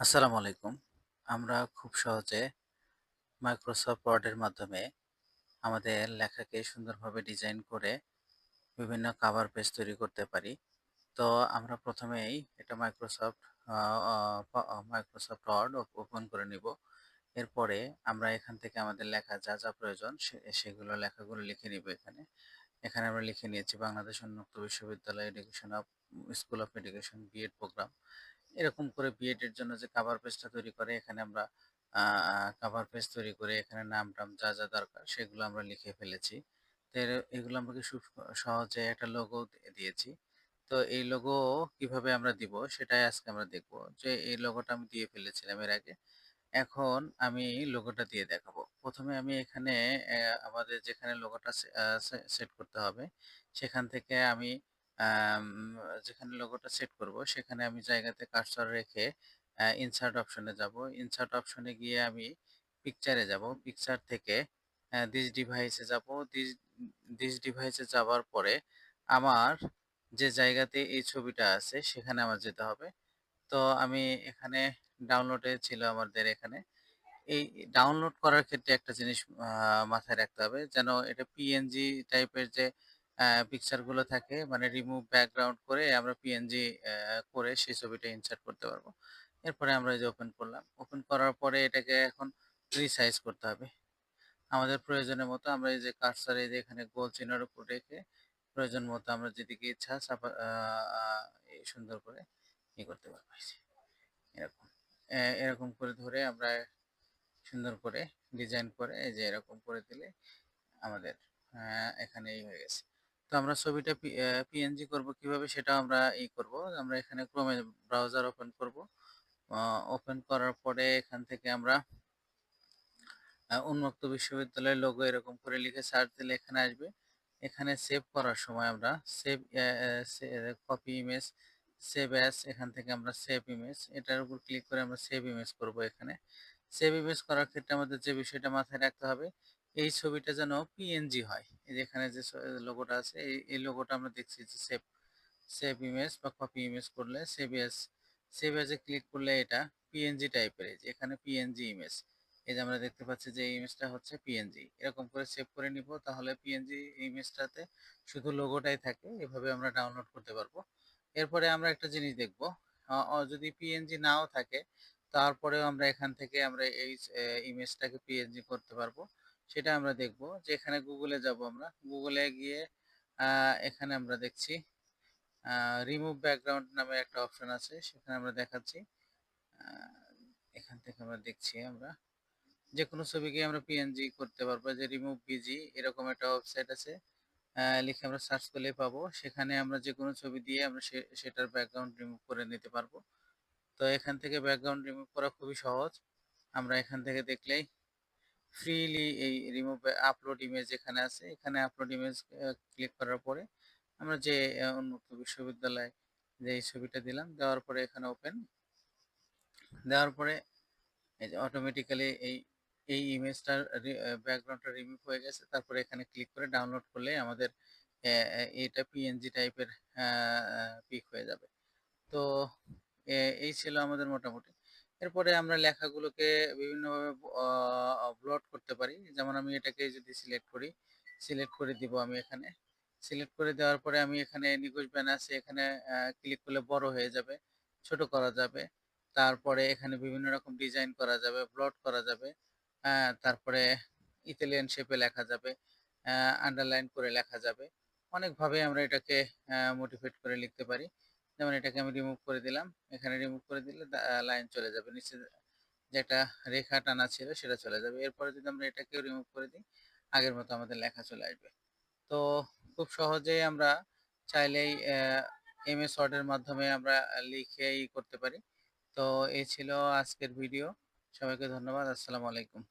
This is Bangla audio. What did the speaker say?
আসসালামু আলাইকুম। আমরা খুব সহজে মাইক্রোসফট ওয়ার্ডের মাধ্যমে আমাদের লেখাকে সুন্দরভাবে ডিজাইন করে বিভিন্ন কাভার পেজ তৈরি করতে পারি। তো আমরা প্রথমেই এটা মাইক্রোসফট মাইক্রোসফট ওয়ার্ড ওপেন করে নিব। এরপরে আমরা এখান থেকে আমাদের লেখা যা, যা প্রয়োজন সেগুলো লেখাগুলো লিখে নিব এখানে। এখানে আমরা লিখে নিয়েছি বাংলাদেশ উন্মুক্ত বিশ্ববিদ্যালয় education of school of education B Ed programme. এরকম করে বিএড এর জন্য যে কভার পেজটা তৈরি করে এখানে আমরা কভার পেজ তৈরি করে এখানে নাম-টাম যা, যা দরকার সেগুলো আমরা লিখে ফেলেছি। তো এগুলো আমাকে খুব সহজে একটা লোগো দিয়ে দিয়েছি। তো এই লোগো কীভাবে আমরা দিব সেটাই আজকে আমরা দেখব। যে এই লোগোটা আমি দিয়ে ফেলেছিলাম এর আগে। এখন আমি লোগোটা দিয়ে দেখাবো। প্রথমে আমি এখানে আমাদের যেখানে লোগোটা সেট করতে হবে সেখান থেকে আম যেখানে লোগোটা সেট করব, সেখানে আমি জায়গাতে কার্সর রেখে ইনসার্ট অপশনে যাব। ইনসার্ট অপশনে গিয়ে আমি পিকচারে যাব। পিকচার থেকে দিস ডিভাইসে যাব। দিস দিস ডিভাইসে যাওয়ার পরে আমার যে জায়গাতে এই ছবিটা আছে, সেখানে আমার যেতে হবে। তো আমি এখানে ডাউনলোডে ছিল আমাদের এখানে। এই ডাউনলোড করার ক্ষেত্রে একটা জিনিস মাথায় রাখতে হবে যেন এটা পিএনজি টাইপের যে পিকচারগুলো থাকে মানে রিমুভ ব্যাকগ্রাউন্ড করে আমরা পিএনজি করে সেই ছবিটা ইনসার্ট করতে পারব। এরপরে আমরা এই যে ওপেন করলাম। ওপেন করার পরে এটাকে এখন রিসাইজ করতে হবে। আমাদের প্রয়োজনের মতো আমরা এই যে কার্সর এই যে এখানে গোল চিহ্নের উপর রেখে প্রয়োজন মতো আমরা যেদিকে ইচ্ছা চাপা সুন্দর করে ই করতে পারব। এরকম। এরকম করে ধরে আমরা সুন্দর করে ডিজাইন করে এই যে এরকম করে দিলে আমাদের, আ, এখানে এই হয়ে গেছে। তো আমরা ছবিটা পিএনজি করব কীভাবে সেটা আমরা ই করব। আমরা এখানে ক্রোমে ব্রাউজার ওপেন করব। ওপেন করার পরে এখান থেকে আমরা উন্মুক্ত বিশ্ববিদ্যালয়ের লোগো এরকম করে লিখে সার্চ দিলে এখানে আসবে। এখানে সেভ করার সময় আমরা save copy image, save as এখান থেকে আমরা সেভ ইমেজ এটার উপর ক্লিক করে আমরা সেভ ইমেজ করব এখানে। সেভ ইমেজ করার ক্ষেত্রে আমাদের যে বিষয়টা মাথায় রাখতে হবে এই ছবিটা যেন পিএনজি হয়। এই যে এখানে যে লোগোটা আছে এই, এই লোগোটা আমরা দেখছি যে সেভ সেভ ইমেজ বা কপি ইমেজ করলে সেভ এস সেভ অ্যাজ এ ক্লিক করলে এটা পিএনজি টাইপের এই যে এখানে পিএনজি ইমেজ। এই যে আমরা দেখতে পাচ্ছি যে ইমেজটা হচ্ছে পিএনজি। এরকম করে সেভ করে নিব তাহলে পিএনজি ইমেজটাতে শুধু লোগোটাই থাকে। এভাবে আমরা ডাউনলোড করতে পারব। এরপরে আমরা একটা জিনিস দেখব যদি পিএনজি নাও থাকে তারপরেও আমরা এখান থেকে আমরা এই ইমেজটাকে পিএনজি করতে পারব। সেটা আমরা দেখব যে এখানে গুগলে যাব আমরা। গুগলে গিয়ে এখানে আমরা দেখছি রিমুভ ব্যাকগ্রাউন্ড নামে একটা অপশন আছে সেখানে আমরা দেখাচ্ছি। এখান থেকে আমরা দেখছি আমরা যেকোনো ছবিকে আমরা পিএনজি করতে পারব যে রিমুভ বিজি এরকম একটা ওয়েবসাইট আছে। লিখে আমরা সার্চ করলেই পাবো। সেখানে আমরা যে কোনো ছবি দিয়ে আমরা সেটার ব্যাকগ্রাউন্ড রিমুভ করে নিতে পারব। তো এখান থেকে ব্যাকগ্রাউন্ড রিমুভ করা খুবই সহজ। আমরা এখান থেকে দেখলেই ফ্রিলি এই রিমুভ আপলোড ইমেজ এখানে আছে। এখানে আপলোড ইমেজ ক্লিক করার পরে আমরা যে আ উন্মুক্ত বিশ্ববিদ্যালয় যে এই ছবিটা দিলাম, দেওয়ার পরে এখানে ওপেন দেওয়ার পরে এই যে অটোমেটিক্যালি এই এই ইমেজটার ব্যাকগ্রাউন্ডটা রিমুভ হয়ে গেছে। তারপরে এখানে ক্লিক করে ডাউনলোড করলে আমাদের এটা পিএনজি টাইপের পিক হয়ে যাবে। তো এই ছিল আমাদের মোটামুটি। এরপরে আমরা লেখাগুলোকে বিভিন্নভাবে আপলোড করতে পারি। যেমন আমি এটাকে যদি সিলেক্ট করি, সিলেক্ট করে দিব আমি এখানে। সিলেক্ট করে দেওয়ার পরে আমি এখানে নিকুশ ব্যান আছে এখানে ক্লিক করলে বড় হয়ে যাবে, ছোট করা যাবে। তারপরে এখানে বিভিন্ন রকম ডিজাইন করা যাবে, প্লট করা যাবে। তারপরে ইতালিয়ান শেপে লেখা যাবে, আন্ডারলাইন করে লেখা যাবে। অনেকভাবে আমরা এটাকে মোটিভেট করে লিখতে পারি। যেমন এটাকে আমি রিমুভ করে দিলাম। এখানে রিমুভ করে দিলে লাইন চলে যাবে। নিচে যে একটা রেখা টানা ছিল সেটা চলে যাবে। এরপরে যদি আমরা এটাকেও রিমুভ করে দিই, আগের মতো আমাদের লেখা চলে আসবে। তো খুব সহজেই আমরা চাইলেই অ্যা এমএস ওয়ার্ডের মাধ্যমে আমরা লিখে ই করতে পারি। তো এই ছিল আজকের ভিডিও। সবাইকে ধন্যবাদ। আসসালামু আলাইকুম।